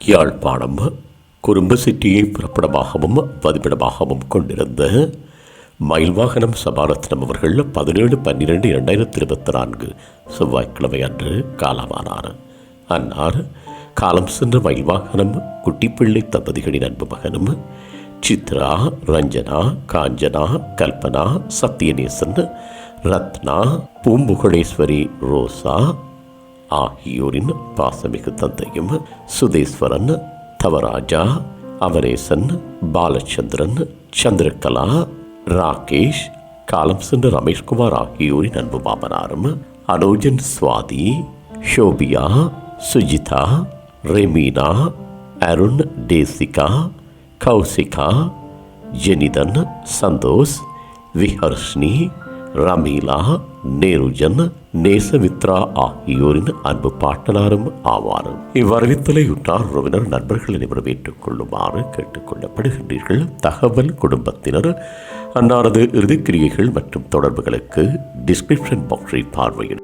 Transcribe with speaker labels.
Speaker 1: யாழ்ப்பாணம் குறும்பு சிட்டியை புறப்படமாகவும் பதிப்பிடமாகவும் கொண்டிருந்த மயில்வாகனம் சபாரத்னம் அவர்கள் பதினேழு பன்னிரெண்டு இரண்டாயிரத்தி இருபத்தி நான்கு செவ்வாய்க்கிழமை அன்று காலமானார். அன்னார் காலம் சென்ற மயில்வாகனம் குட்டிப்பிள்ளை தம்பதிகளின் அன்பு மகனும் சித்ரா ரஞ்சனா காஞ்சனா கல்பனா சத்யநேசன் ரத்னா பூம்புகழேஸ்வரி ரோசா ஆகியோரின் பாசமிகு தந்தையும் சுதேஸ்வரன் தவராஜா அமரேசன் பாலச்சந்திரன் சந்திரகலா ராகேஷ் காலம் சென்ற ரமேஷ்குமார் ஆகியோரின் அன்பு மாமனாரும் அனோஜன் சுவாதி ஷோபியா சுஜிதா ரெமீனா அருண் டேசிகா கௌசிகா ஜெனிதன் சந்தோஷ் விஹர்ஷ்னி ரமீலா நேருஜன் நேசமித்ரா ஆகியோரின் அன்பு பாட்டனாரும் ஆவார். இவ்வரவித்தலை உற்றார் உறவினர் நண்பர்கள் அனைவரும் ஏற்றுக்கொள்ளுமாறு கேட்டுக்கொள்ளப்படுகின்றீர்கள். தகவல் குடும்பத்தினர் அன்னாரது இறுதிக்கிரியைகள் மற்றும் தொடர்புகளுக்கு டிஸ்கிரிப்ஷன் பாக்ஸை பார்வையிடும்